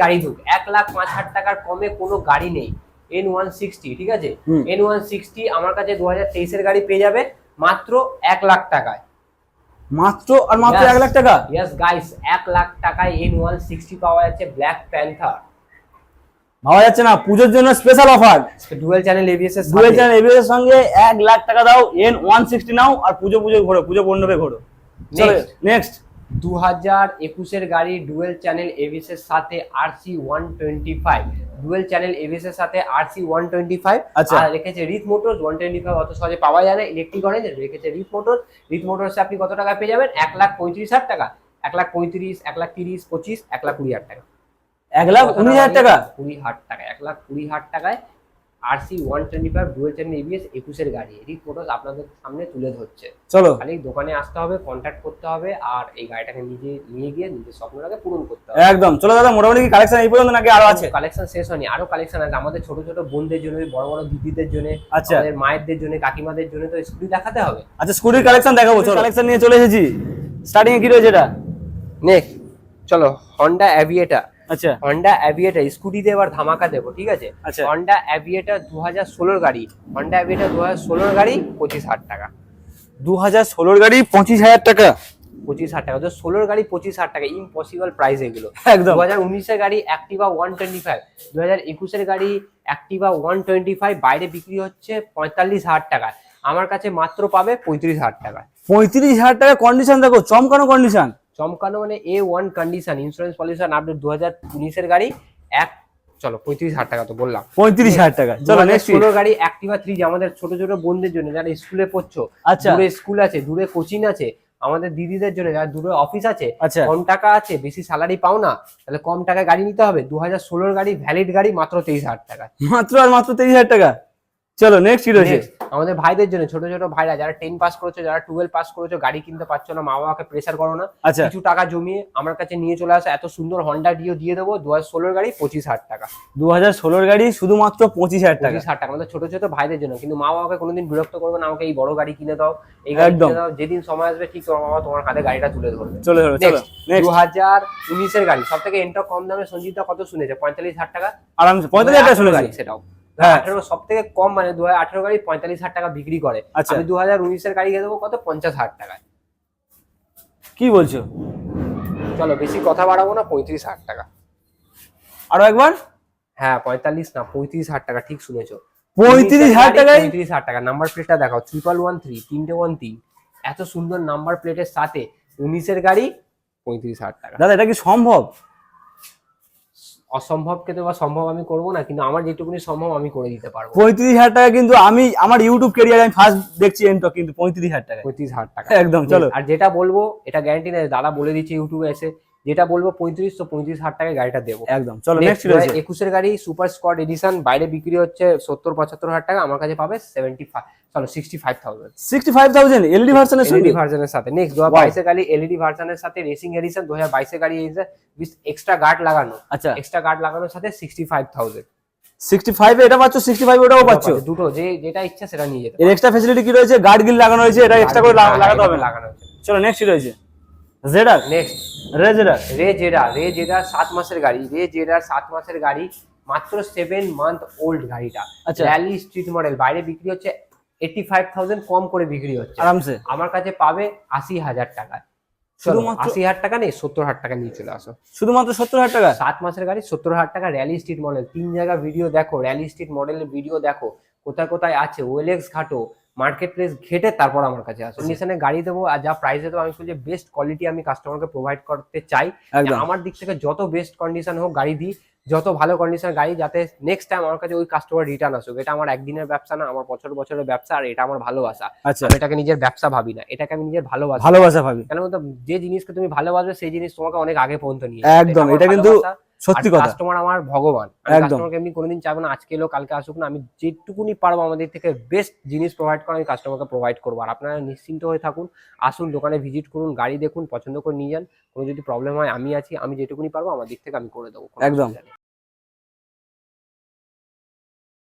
[SPEAKER 2] গাড়ি ঢুক। এক লাখ পাঁচ হাজার টাকার কমে কোনো গাড়ি নেই। এন ওয়ান সিক্সটি ঠিক আছে? এন ওয়ান সিক্সটি আমার কাছে দু হাজার তেইশের গাড়ি পেয়ে যাবে মাত্র এক লাখ টাকায়।
[SPEAKER 1] মাত্র আর মাত্র এক লাখ টাকা?
[SPEAKER 2] ইয়েস গাইস এক লাখ টাকায় এন ওয়ান সিক্সটি পাওয়া যাচ্ছে ব্ল্যাক প্যান্থার
[SPEAKER 1] ভাবা যাচ্ছে না পুজোর জন্য special offer
[SPEAKER 2] dual channel ABS এর
[SPEAKER 1] ডুয়েল চ্যানেল এবিএস এর সঙ্গে এক লাখ টাকা দাও এন ওয়ান সিক্সটি নাও আর পুজো পুজো ঘোরো পুজো পণ্যবে ঘোরো। নেক্সট
[SPEAKER 2] দু হাজার একুশের গাড়ি ডুয়েল চ্যানেল এবিএস এর সাথে RC one twenty five. Dual channel ABS এর সাথে আরসি ওয়ান টোয়েন্টি ফাইভ।
[SPEAKER 1] আচ্ছা।
[SPEAKER 2] আর রেখেছে Rit Motors one twenty five অত সহজে পাওয়া যায় না। ইলেকট্রিক অরেঞ্জ রেখেছে রিথ মোটরস। রিথ মোটরসে আপনি কত টাকা পেয়ে যাবেন? এক লাখ পঁয়ত্রিশ হাজার টাকা। এক লাখ পঁয়ত্রিশ এক লাখ তিরিশ পঁচিশ এক লাখ কুড়ি হাজার টাকা।
[SPEAKER 1] এক লাখ উনিশ হাজার টাকা?
[SPEAKER 2] কুড়ি হাজার টাকা এক লাখ কুড়ি হাজার টাকায় RC one twenty five dual channel ABS একুশের গাড়ি। রিথ মোটরস আপনাদের সামনে তুলে ধরছে।
[SPEAKER 1] চলো।
[SPEAKER 2] খালি দোকানে আসতে হবে কন্ট্যাক্ট করতে হবে আর এই গাড়িটাকে নিজে নিয়ে গিয়ে নিজের স্বপ্নটাকে পূরণ করতে হবে।
[SPEAKER 1] একদম। চলো দাদা মোটামুটি কালেকশন এই পর্যন্ত নাকি আরও আছে?
[SPEAKER 2] কালেকশন শেষ হয়নি আরও কালেকশন আছে। আমাদের ছোট ছোট বোনদের জন্য বড় বড় দিদিদের জন্য
[SPEAKER 1] আচ্ছা।
[SPEAKER 2] আমাদের মায়েরদের জন্য কাকিমাদের জন্য তো স্কুটি দেখাতে হবে।
[SPEAKER 1] আচ্ছা স্কুটির কালেকশন দেখাবো চলো। কালেকশন নিয়ে চলে এসেছি। স্টার্টিং এ কি রয়েছে এটা?
[SPEAKER 2] নেক্সট চলো হন্ডা অ্যাভিয়েটার
[SPEAKER 1] আচ্ছা।
[SPEAKER 2] হন্ডা অ্যাভিয়েটার স্কুটিতে এবার ধামাকা দেবো ঠিক আছে?
[SPEAKER 1] আচ্ছা।
[SPEAKER 2] হন্ডা অ্যাভিয়েটার দু হাজার ষোলোর গাড়ি হন্ডা অ্যাভিয়েটার দু হাজার ষোলোর গাড়ি পঁচিশ হাজার টাকা।
[SPEAKER 1] দু হাজার ষোলোর গাড়ি পঁচিশ হাজার টাকা?
[SPEAKER 2] পঁচিশ হাজার টাকা তো ষোলোর গাড়ি পঁচিশ হাজার টাকা ইম্পসিবল প্রাইস এগুলো।
[SPEAKER 1] একদম।
[SPEAKER 2] দু হাজার উনিশের গাড়ি অ্যাক্টিভা ওয়ান টোয়েন্টি ফাইভ দু হাজার একুশের গাড়ি অ্যাক্টিভা ওয়ান টোয়েন্টি ফাইভ বাইরে বিক্রি হচ্ছে পঁয়তাল্লিশ হাজার টাকায় আমার কাছে মাত্র পাবে পঁয়ত্রিশ হাজার টাকায়
[SPEAKER 1] পঁয়ত্রিশ হাজার টাকা কন্ডিশন দেখো চমকানো কন্ডিশন
[SPEAKER 2] চমকানো মানে A one condition insurance pollution update দু হাজার উনিশের গাড়ি এক চলো পঁয়ত্রিশ হাজার টাকা তো বললাম।
[SPEAKER 1] পঁয়ত্রিশ হাজার টাকা। চলো নেক্সট
[SPEAKER 2] ষোলো গাড়ি অ্যাক্টিভা থ্রি আমাদের ছোট ছোট বোনদের জন্য যারা স্কুলে পড়ছো
[SPEAKER 1] আচ্ছা।
[SPEAKER 2] দূরে স্কুল আছে দূরে কোচিং আছে আমাদের দিদিদের জন্য যারা দূরে অফিস আছে
[SPEAKER 1] আচ্ছা।
[SPEAKER 2] কম টাকা আছে বেশি স্যালারি পাও না তাহলে কম টাকায় গাড়ি নিতে হবে। দু হাজার ষোলোর গাড়ি ভ্যালিড গাড়ি মাত্র তেইশ হাজার টাকা।
[SPEAKER 1] মাত্র আর মাত্র তেইশ হাজার টাকা? চলো নেক্সট কি রয়েছে?
[SPEAKER 2] আমাদের ভাইদের জন্য ছোট ছোট ভাইরা যারা টেন পাস করেছ যারা টুয়েলভ পাস করেছ গাড়ি কিনতে পারছ না মা বাবাকে প্রেসার করো না।
[SPEAKER 1] আচ্ছা।
[SPEAKER 2] কিছু টাকা জমিয়ে আমার কাছে নিয়ে চলে আসো এত সুন্দর হন্ডা ডিও দিয়ে দেবো দু হাজার ষোলোর গাড়ি পঁচিশ হাজার টাকা।
[SPEAKER 1] দু হাজার ষোলোর গাড়ি শুধুমাত্র পঁচিশ হাজার টাকা।
[SPEAKER 2] পঁচিশ হাজার টাকা আমাদের ছোট ছোট ভাইদের জন্য। কিন্তু মা বাবাকে কোনোদিন বিরক্ত করবে না আমাকে এই বড় গাড়ি কিনে দাও এই গাড়ি। কিনে দাও যেদিন সময় আসবে ঠিক তোমার বাবা তোমার হাতে গাড়িটা তুলে ধরবে।
[SPEAKER 1] চলো
[SPEAKER 2] নেক্সট দু হাজার উনিশের গাড়ি সব থেকে এন্টক কম দামে সঞ্জিতা কত শুনেছে? পঁয়তাল্লিশ হাজার টাকা?
[SPEAKER 1] আরামসে পঁয়তাল্লিশ হাজার টাকা শুনেছি।
[SPEAKER 2] গাড়ি সেটাও। আঠেরো সব থেকে কম মানে দু হাজার আঠেরো গাড়ি পঁয়তাল্লিশ হাজার টাকা বিক্রি করে।
[SPEAKER 1] আচ্ছা।
[SPEAKER 2] আমি দু হাজার উনিশের গাড়ি দেবো কত? পঞ্চাশ হাজার টাকায়।
[SPEAKER 1] কি বলছো?
[SPEAKER 2] চলো বেশি কথা বাড়াবো না পঁয়ত্রিশ হাজার টাকা।
[SPEAKER 1] আরও একবার?
[SPEAKER 2] হ্যাঁ পঁয়তাল্লিশ না পঁয়ত্রিশ হাজার টাকা ঠিক শুনেছো।
[SPEAKER 1] পঁয়ত্রিশ হাজার টাকায়?
[SPEAKER 2] পঁয়ত্রিশ হাজার টাকা। নাম্বার প্লেটটা দেখাও ট্রিপল ওয়ান থ্রি তিনটে ওয়ান তিন এত সুন্দর নাম্বার প্লেটের সাথে উনিশের গাড়ি পঁয়ত্রিশ হাজার টাকা।
[SPEAKER 1] দাদা এটা কি সম্ভব?
[SPEAKER 2] অসম্ভবকে তো বা সম্ভব আমি করব না কিন্তু আমার যেটুকুনি সম্ভব আমি করে দিতে পারব।
[SPEAKER 1] পঁয়ত্রিশ হাজার টাকা কিন্তু আমি আমার ইউটিউব ক্যারিয়ার আমি ফার্স্ট দেখছি এন্টক কিন্তু পঁয়ত্রিশ হাজার টাকা
[SPEAKER 2] পঁয়ত্রিশ হাজার টাকা।
[SPEAKER 1] একদম চলো।
[SPEAKER 2] আর যেটা বলব এটা গ্যারান্টি নেই দাদা বলে দিচ্ছে ইউটিউবে এসে। যেটা বলব পঁয়ত্রিশ তো পঁয়ত্রিশ হাজার টাকায় গাড়িটা দেবো।
[SPEAKER 1] একদম। চলো নেক্সট
[SPEAKER 2] একুশের গাড়ি সুপার স্কোয়াড এডিশন বাইরে বিক্রি হচ্ছে সত্তর পঁচাত্তর হাজার টাকা আমার কাছে পাবে সেভেন্টি ফাইভ চলো sixty five thousand
[SPEAKER 1] sixty five thousand LD ভার্সনের
[SPEAKER 2] এলইডি ভার্সনের সাথে। নেক্সট দু হাজার. বাইশের গাড়ি এলইডি ভার্সনের সাথে রেসিং এডিশন দু হাজার বাইশের গাড়ি এক্সট্রা গার্ড লাগানো।
[SPEAKER 1] আচ্ছা।
[SPEAKER 2] এক্সট্রা গার্ড লাগানোর সাথে sixty five thousand
[SPEAKER 1] sixty five এটা পাচ্ছ সিক্সটি ফাইভ ওটাও পাচ্ছ?
[SPEAKER 2] দুটো যে যেটা ইচ্ছা সেটা নিয়ে যেতে
[SPEAKER 1] এক্সট্রা ফেসিলিটি কি রয়েছে? গার্ড গিল লাগানো রয়েছে এটা এক্সট্রা করে লাগাতে হবে
[SPEAKER 2] লাগানো
[SPEAKER 1] চলো নেক্সট রয়েছে। জেডার
[SPEAKER 2] নেক্সট
[SPEAKER 1] রে জেডার
[SPEAKER 2] রে জেডা রে জেডা সাত মাসের গাড়ি রে জেডার সাত মাসের গাড়ি মাত্র সেভেন মান্থ ওল্ড গাড়িটা।
[SPEAKER 1] আচ্ছা।
[SPEAKER 2] র্যালি স্ট্রিট মডেল বাইরে বিক্রি হচ্ছে এইটি ফাইভ থাউজেন্ড কম করে বিক্রি হচ্ছে।
[SPEAKER 1] আরামসে।
[SPEAKER 2] আমার কাছে পাবে আশি হাজার টাকায়
[SPEAKER 1] শুধুমাত্র-
[SPEAKER 2] আশি হাজার টাকা নেই সত্তর হাজার টাকা নিয়ে চলে আসো।
[SPEAKER 1] শুধুমাত্র সত্তর হাজার টাকা?
[SPEAKER 2] সাত মাসের গাড়ি সত্তর হাজার টাকা র্যালি স্ট্রিট মডেল তিন জায়গা ভিডিও দেখো র্যালি স্ট্রিট মডেলের ভিডিও দেখো। কোথায় কোথায় আছে? ওয়েলেক্স ঘাটো মার্কেট প্লেস ঘেটে তারপর আমার কাছে আসো। কন্ডিশনে গাড়ি দেবো আর যা প্রাইসে দেবো আমি বলছি বেস্ট কোয়ালিটি আমি কাস্টমারকে প্রোভাইড করতে চাই। আমার দিক থেকে যত বেস্ট কন্ডিশন হোক গাড়ি দিই যত ভালো কন্ডিশন গাড়ি যাতে নেক্সট টাইম আমার কাছে ওই কাস্টমার রিটার্ন আসুক। এটা আমার একদিনের ব্যবসা না আমার বছর বছরের ব্যবসা আর এটা আমার ভালোবাসা।
[SPEAKER 1] আচ্ছা।
[SPEAKER 2] আমি এটাকে নিজের ব্যবসা ভাবি না এটাকে আমি নিজের ভালোবাসা।
[SPEAKER 1] ভালোবাসা ভাবি।
[SPEAKER 2] কেন যে জিনিসকে তুমি ভালোবাসবে সেই জিনিস তোমাকে অনেক আগে পর্যন্ত নিয়ে
[SPEAKER 1] একদম, এটা কিন্তু সত্যি কথা।
[SPEAKER 2] কাস্টমার আমার ভগবান। কাস্টমারকে এমনি কোনোদিন চাইব না আজকে এলো কালকে আসুক না আমি যেটুকুনি পারব আমাদের থেকে বেস্ট জিনিস প্রোভাইড করা আমি কাস্টমারকে প্রোভাইড করব। আর আপনারা নিশ্চিন্ত হয়ে থাকুন আসুন দোকানে ভিজিট করুন গাড়ি দেখুন পছন্দ করে নিয়ে যান কোনো যদি প্রবলেম হয় আমি আছি আমি যেটুকুনি পারব আমার দিক থেকে আমি করে দেবো
[SPEAKER 1] একদম।